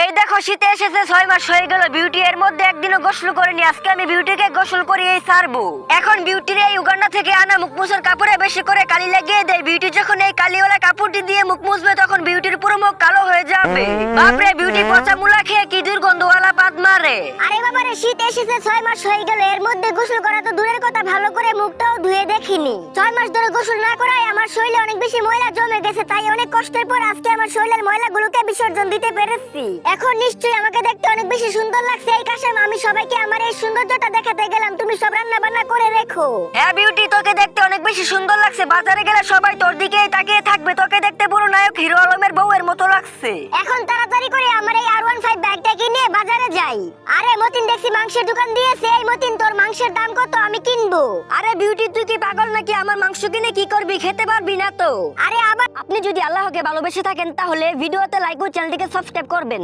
এই দেখো, শীতে এসেছে ছয় মাস হয়ে গেল বিউটি এর মধ্যে একদিনও গোসল করেনি, আজকে আমি বিউটিকে গোসল করিয়েই ছাড়বো এখন বিউটির এই উগান্ডা থেকে আনা মুখ মুছার কাপড়ে বেশি করে কালি লাগিয়ে দেয় বিউটি যখন এই কালিওয়ালা কাপড়টি দিয়ে মুখ মুছবে, তখন বিউটির পুরো মুখ কালো হয়ে যাবে। বাপরে বিউটি পচা মুলা খেয়ে কি দুর্গন্ধওয়ালা পাত মারে। আরে বাবা রে শীত এসেছে ছয় মাস হয়ে গেল, এর মধ্যে গোসল করা তো করে মুখটাও ধুয়ে দেখিনি। ছয় মাস ধরে গোসল না করায় আমার শরীরে অনেক বেশি ময়লা জমে গেছে তাই অনেক কষ্টের পর আজকে আমার শরীরের ময়লাগুলোকে বিসর্জন দিতে পেরেছি। এখন নিশ্চয়ই আমাকে দেখতে অনেক বেশি সুন্দর লাগছে। এই কাশাম আমি সবাইকে আমার এই সৌন্দর্যটা দেখাতে গেলাম। তুমি সব রান্না বান্না করে রেখো। হ্যাঁ বিউটি তোকে দেখতে অনেক বেশি সুন্দর লাগছে। বাজারে গেলে সবাই তোর দিকেই তাকিয়ে থাকবে। তোকে দেখতে পুরো নায়ক হিরো আলমের বউয়ের মতো লাগছে। এখন তাড়াতাড়ি বাজারে আরে মতিন দেখছি মাংসের দোকান দিয়েছে এই মতিন তোর মাংসের দাম কত? আমি কিনবো। আরে বিউটি তুই কি পাগল নাকি? আমার মাংস কিনে কি করবি? খেতে পারবি না তো। আরে আবার আপনি যদি আল্লাহকে ভালোবেসে থাকেন তাহলে ভিডিওতে লাইক ও চ্যানেলটিকে সাবস্ক্রাইব করবেন।